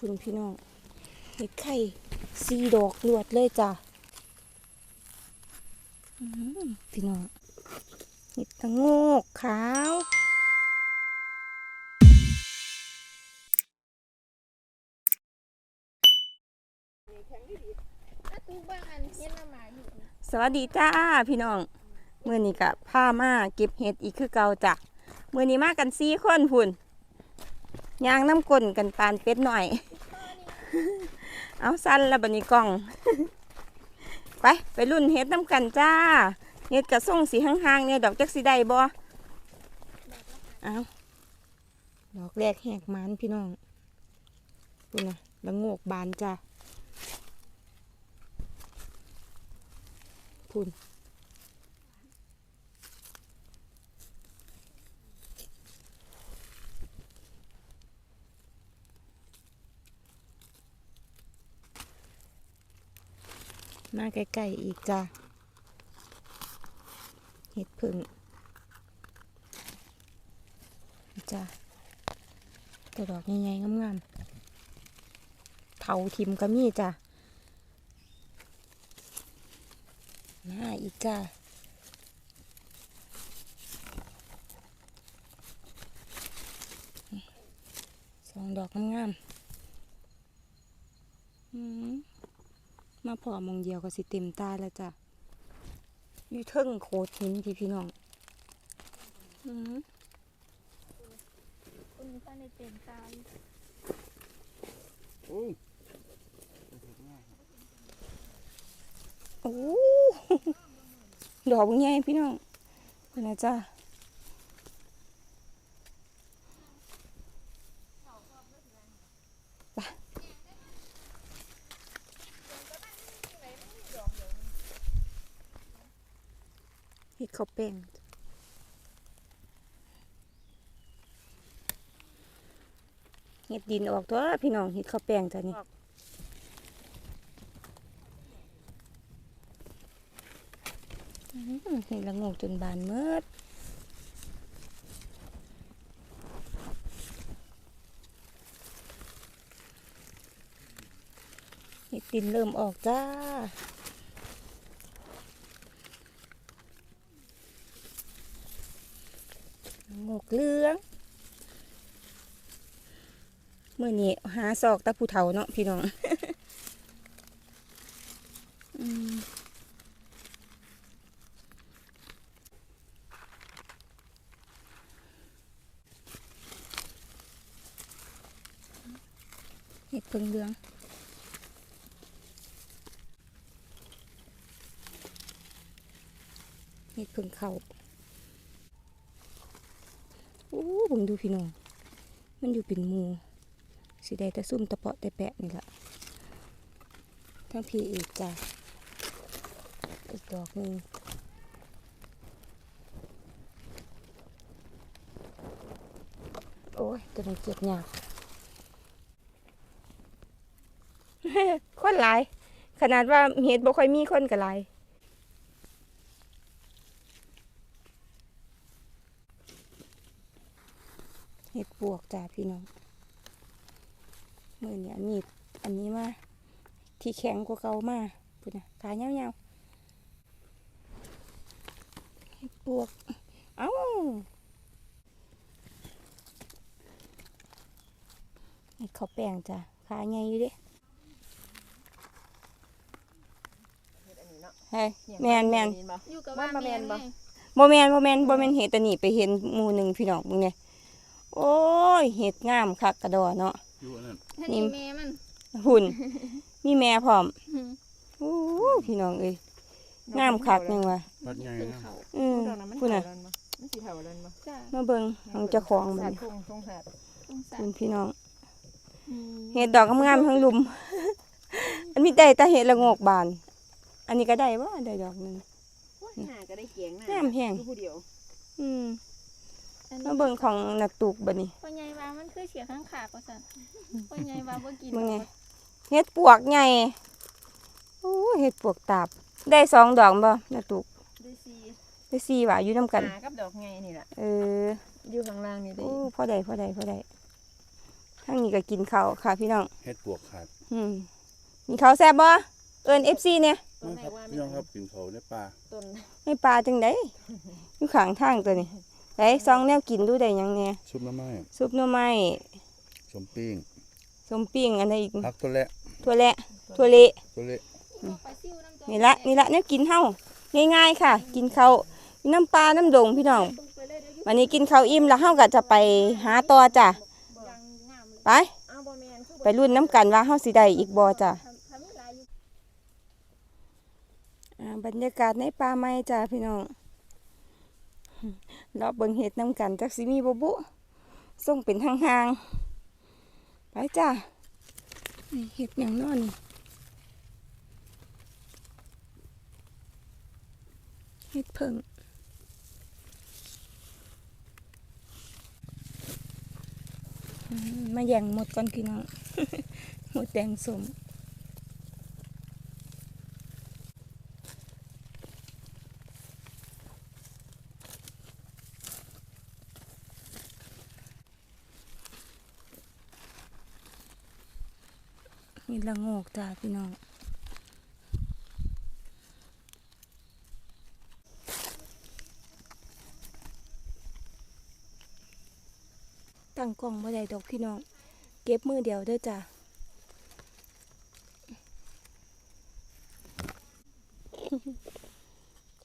พุ่นพี่น้องเห็ดไข่สีดอกลวดเลยจ้ะพี่น้องเห็ดตะโงกขาวสวัสดีจ้าพี่น้องเมื่อนี้กับผ้ามาเก็บเห็ดอีกคือเก่าจ้ะเมื่อนี้มากันสี่คนพุ่น ยางน้ำกลนกันปานเป็ดหน่อย เอาสั้นแล้วบันนี้กล้อง ไปไปรุ่นเห็ดน้ำกันจ้าเห็ดกระส่งสีห่างๆเนี่ยดอกจักสีได้บ่เอาดอกแรกแหกมันพี่น้องพุ่นนะละโงกบานจ้าพุ่น มาใกล้ๆอีกจ้าเห็ดผึ่งจ้าตัวดอกใหญ่ๆงามๆเถาทิมก็มีจ้ามาอีกจ้าสองดอกงามๆอืม มาพอมองเดียวก็สิเต็มตาแล้วจ้ะอยู่เทิงโคดหินพี่พี่น้องอือคุณฟ้าในเต็มตาโอ้ยโอ้ดอกใหญ่พี่น้องคุณนะจ้า ดข้าวแป้งเห็ดดินออกตัวพี่น้องเห็ดข้าวแป้งจ้ะนี่อืมเห็นละโงกจนบานเมิดเห็ดดินเริ่มออกจ้า ละโงกเหลืองเมื่อนี้หา ซอกตะผู้เฒ่าเนาะพี่น้องเห็ดเพิงเหลืองเห็ดเพิงเขาโอ้ผมดูพี่น้อง มันอยู่เป็นมู สีแดงแต่ซุ่มตะเปาะแต่แปะนี่แหละทั้งพีอีกจ้ะอีกดอกหนึ่งโอ้ยตัวนี้เจ็บยากคนหลาย ขนาดว่าเห็ดบ่ค่อยมีคนก็หลายเห็ดปวกจ้าพี่น้อง มือเนี่ยมีดอันนี้มา ที่แข็งกว่าเก่ามาพูดนะขาเงาๆเห็ดปวก เอ้าเห็ดข้าวแป้งจ้ะขาใหญ่อยู่เด้เฮ้ยแมนแมนอยู่กับมับ้านนมาแม่นบ่ไงโมแมนโมแมนโมแมนเห็ดแตะนี่ไปเห็นหมูหนึ่งพี่น้องมึงเนี่ยโอ้ยเห็ดงามคักกระดอเนาะ อยู่อันนั้นท่านนี่แม่มันหุ่น มีแม่พร้อมอืมโอ้พี่น้องเอ้ยงามคักยังวะปัดใหญ่เป็นนะเขาอืมดอกนั้นมันพูดเท่าน่ะนั้นบ่มันสิเท่านั้นบ่จ้ามาเบิ่งของเจ้าของมัสัตนว์ทงทงสัตว์สงสารคุณพี่น้อง อืมเห็ดดอกงามๆทั้งลุม อันนี้ได้แต่เห็ดละโงกบาน อันนี้ก็ได้ว่าได้ดอกหนึงหน้าก็ได้เกียงหน้างามแฮง อยู่ผู้เดียวอืมอัน มานี้เบิ่งของนักตูกบัดนี้พ่อใหญ่ว่ามันคือเสียข้างขาก็สั่นพ่อใหญ่ว่าบ่กินมึงไงเห็ดปวกใหญ่โอ้เห็ดปวกตาบ ได้สองดอกบ่นักตูกดูสิได้สี่หว่าอยู่น้ำกันหากับดอกไงนี่ล่ะเอออยู่ข้างล่างนี่ได้โอ้พอได้พอได้พอได้ทั้งนี้ก็กินข้าวค่ะพี่น้องเฮ็ดปวกขาดอืมมีข้าวแซ่บบ่เอิ้น FC เนี่ยต้นมาไหนครับว่าพี่น้องครับกินเขาในป่าต้นให้ปลาจังไดอยู่ข้างทางตัวนี้ ไดซองแนวกินดูได้หยังแหน่ซุปน้ำไม้ซุปหน่อไม้สมปิ้งสมปิ้งอันใดอีกผักตัวและถั่วและถั่วเละตัวเละปลาซิวน้ำจอนี่ละนี่ละแนวกินเฮาง่ายๆค่ะ กินข้าวอยู่น้ำปลาน้ำดงพี่น้องปึ้งไปเลยเดี๋ยวอยู่วันนี้กินข้าวอิ่มแล้วเฮาก็จะไปหาต่อจ้ะยังงามเลยไปอ้าวบ่แม่นคือไปรุ่นน้ำกันว่าเฮาสิได้อีกบ่จ้ะทำทำให้หลายอยู่อ่าบรรยากาศในป่าไม้จ้ะพี่น้อง เรอบเบิ่งเห็ดน้ำกันจักสิมีบ่บุส่งเป็นห่างๆ ไปจ้ะนี่เห็ดหยังเนอนเห็ดเพิ่งมมาแย่งหมดก่อนพี่น้อง หมดแดงสม ละโงกจ้าพี่น้องตั้งกล้องบ่ได้ดอกพี่น้อง เก็บมือเดียวเด้อจ้า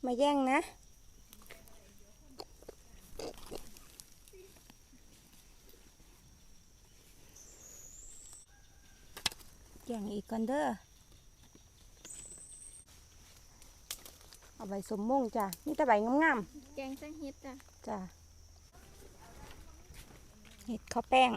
มาแย่งนะ แย่งอีกก่อนเด้อเอาใบสมมงจ้ะนี่แต่ใบงามแกงแซงเฮ็ดจ้ะๆจ้ะเห็ดข้าวแป้ง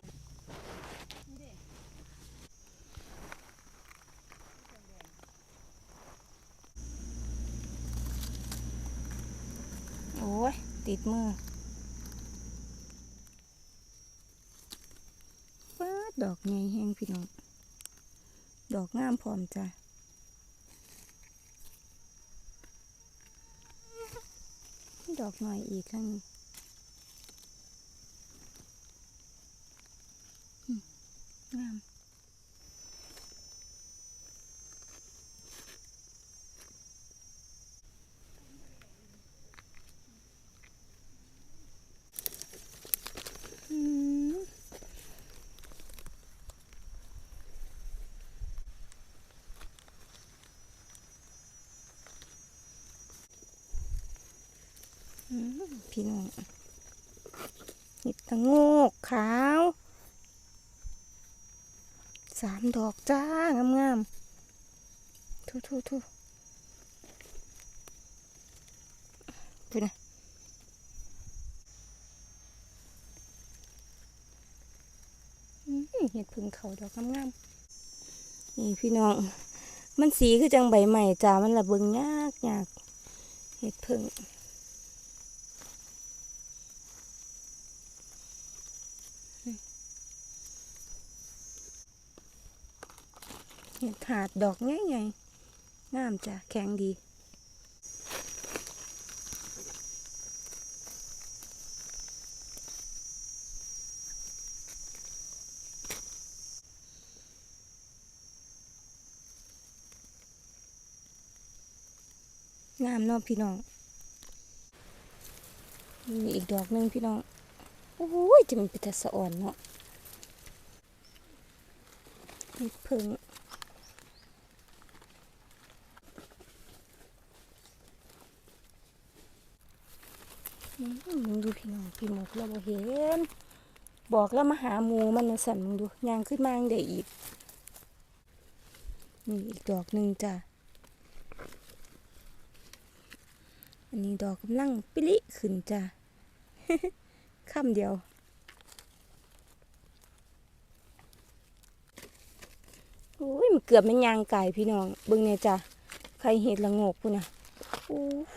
โอ้ย ติดมือเปิดดอกใหญ่แห้งพี่น้อง ดอกงามพร้อมจ้ะดอกหน่อยอีกข้างนี้งาม พี่น้องเห็ดตะโงกขาว สามดอกจ้างามๆทุทุทุพูนะเห็ดพึ่งเขาดอกงามๆนี่พี่น้อง มันสีคือจังใบใหม่จ้ามันละเบิงยากยากเห็ดพึ่ง เห็ดถาดดอกใหญ่ๆงามจ้ะแข็งดีงามเนาะพี่น้องมีอีกดอกหนึ่งพี่น้อง โอ้ยจะมันเป็นตะสะอ่อนเนาะเห็ดพึ่ง อืูพี่น้องพี่หมกเราบ่เห็น บอกแล้วมาหาหมูมันนะสั่นมึงดูยางขึ้นมาจั่งได้อีกนี่อีกดอกหนึ่งจ้ะอันนี้ดอกกำลังปิลิขึ้นจ้ะค่ำเดียวโอ้ยมันเกือบมันยางไก่พี่น้องเบิ่งเนี่ยจ้ะไข่เห็ดละโงกพุ่นนะโอ้โห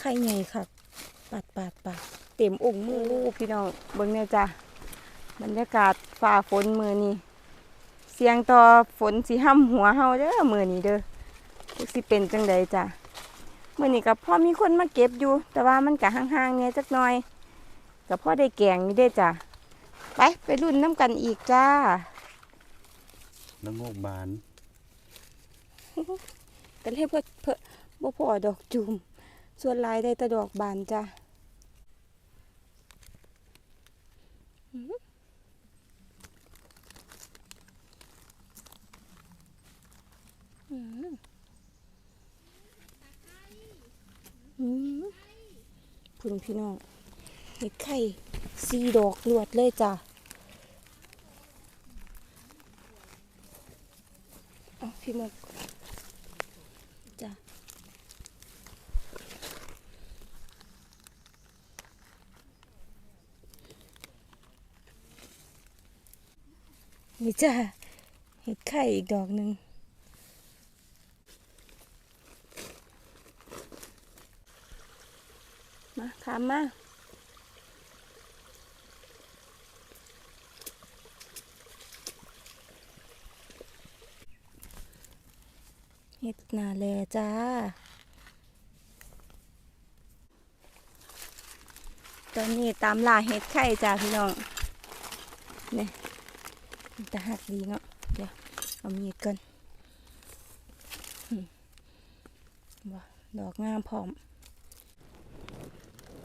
ไข่ใหญ่ค่ะ ปาดปาดปาดเต็มองค์มือลูกพี่น้องเบิ่งเนี่ยจ้ะบรรยากาศฝ่าฝนมือนี้เสียงต่อฝนสิห้ำหัวเฮาเด้อมือนี้เด้อจักสิเป็นจังใดจ้ะมือนี้กับพ่อมีคนมาเก็บอยู่ แต่ว่ามันกะห่างๆเนี่ยจักหน่อยกับพ่อได้แกงนี่เด้อจ้ะไปไปรุ่นน้ำกันอีกจ้าแล้วงอกบานกันให้เพื่อเพื่อบ่พอดอกจูมส่วนหลายได้แต่ดอกบานจ้าอื้อหืออืม พุ่นพี่น้องเห็ดไข่สีดอกลวดเลยจ้ะอาพี่มกจ้ะ นี่จ้ะเห็ดไข่อีกดอกหนึ่งมาถามาเฮ็ดนาแลจ้าตอนนี้ตามล่าเฮ็ดไข่จ้าพี่น้องนี่มั นจะหักดีเนาะเดี๋ยวเอามีดก่อนอืมว้าดอกงามพร้อม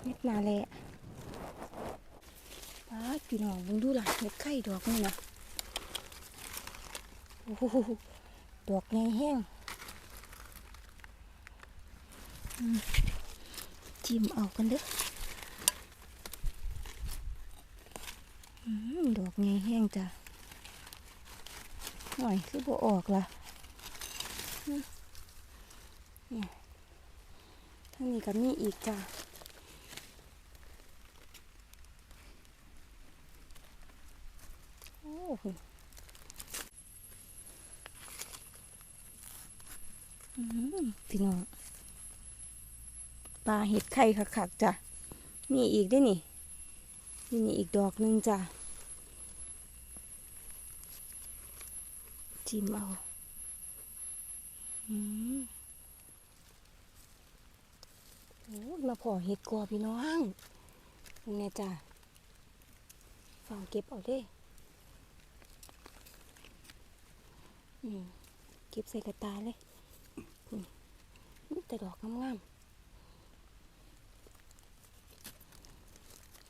เฮ็ดนาแลป้าพี่น้องมึงดูล่ะเฮ็ดไข่ดอกนี่นะโอ้โหดอกใหญ่แห้งจิ้มเอากันเด้ออืมดอกไงแห้งจ้ะ หน่อยคือบ่ออกล่ะนี่ยทางนี้ก็มีอีกจ้ะโอ้โหพี่น้องปลาเห็ดไข่คักๆจ้ะมีอีกได้นี่นี่นี่อีกดอกหนึงจ้ะ จิ้มเอาอืมโอ้มาพอเห็ดกอพี่น้องนี่จ้ะฝากเก็บเอาเด้เก็บใส่กระตาเลยแต่ดอกงามๆ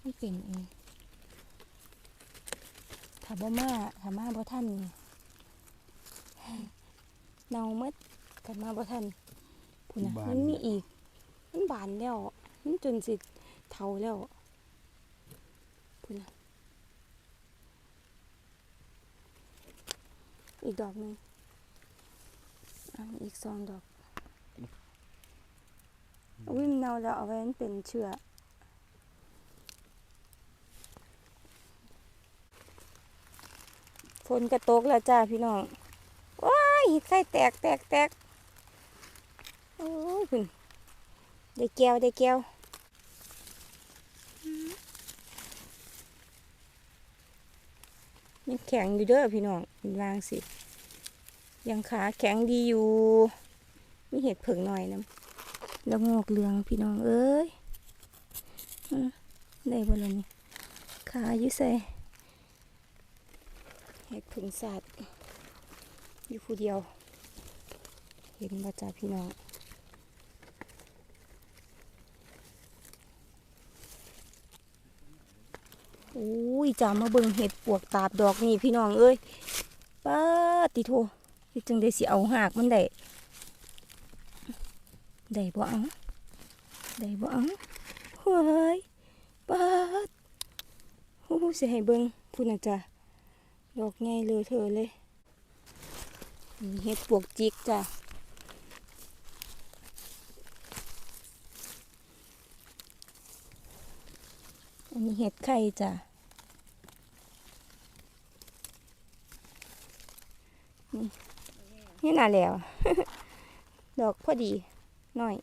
มันเป็นเองถ้าบ่มาถ้ามาบ่ทันนี่ เน่าหมดกันมาบ่ทันพุ่นน่ะบานมันมีอีก มันบานแล้ว มันจนสิเฒ่าแล้วพุ่นน่ะอีกดอกหนึงอันอีกสองดอกอุ้ยมันเน่าแล้วเอาไว้มันเป็นเชื้อฝนกระตกแล้วจ้าพี่น้องว้า ยเห็ดไข่แตกแตกแตกโอ้ยคุณได้แก้วได้แก้วยังแข็งอยู่เด้อพี่น้องวางสิ ยังขาแข็งดีอยู่ มีเห็ดเผิงหน่อยนะแล้วงอกเหลืองพี่น้องเอ้ยได้บ่ล่ะนี่ขาอยู่ใส่เห็ดผึ่งสัตว์ อยู่ผู้เดียว เห็นมาจาพี่น้องอุ้ยจามาเบิ่งเห็ดปวกตาบดอกนี่พี่น้องเอ้ยป้าติโทเฮ็ดจังได้สิเอาหากมันได้ได้บ่เอาได้บ่เอาเฮ้ยป้าดโอ้สิให้เบิ่งพูดนะจ๊ะดอกไงเลยเธอเลย เห็ดปวกจิกจ้ะอันนี้เห็ดไข่จ้ะนี่น่าแล้ว ดอกพอดีหน่อย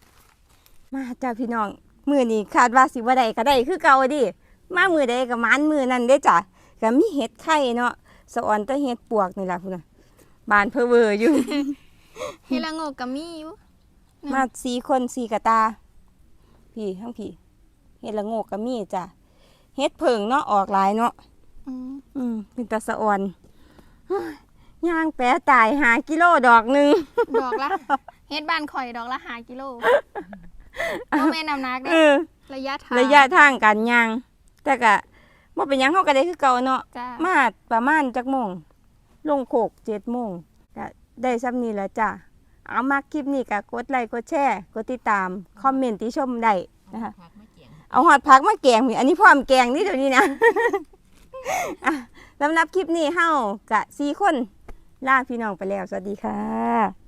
มาจ้าพี่น้อง มือนี้คาดว่าสิว่าใดก็ได้คือเก่าดิมามือใดก็มันมือนั่นได้จ้ะก็มีเห็ดไข่เนาะสะออนตะเฮ็ดปวกนี่แหละพุ่นน่ะ บานเพอเวออยู่ เฮดละโงกก็มีอยู่มาสี่คนสี่กระตา พี่ทั้งพี่เฮ็ดละโงกก็มีจ้ะเฮ็ดเผิงเนาะออกหลายเนาะอืมอืมเป็นตาสะอ่อนเฮ้ยย่างแปะตายหากิโลดอกหนึ่ง ดอกละเฮ็ดบ้านข่อยดอกละหากิโลบ่แม่นน้ำหนักเอเด้อระยะทางระยะทางการย่าง แต่ก็บ่เป็นหยังเฮาก็ได้คือเก่าเนาะจ้ามาประมาณจักโมง ลงโขกเจ็ดโมงก็ได้ซ้ำนี้แล้วจ้ะเอามาคลิปนี้ก็กดไลค์กดแชร์กดติดตาม คอมเมนต์ติชมได้นะคะผักมาเกียงเอาหอดพักมาแกงนี่อันนี้พร้อมแกงนี่เดี๋ยวนี้นะอะสำหรับคลิปนี้เฮากะสี่คนลาพี่น้องไปแล้ว สวัสดีค่ะ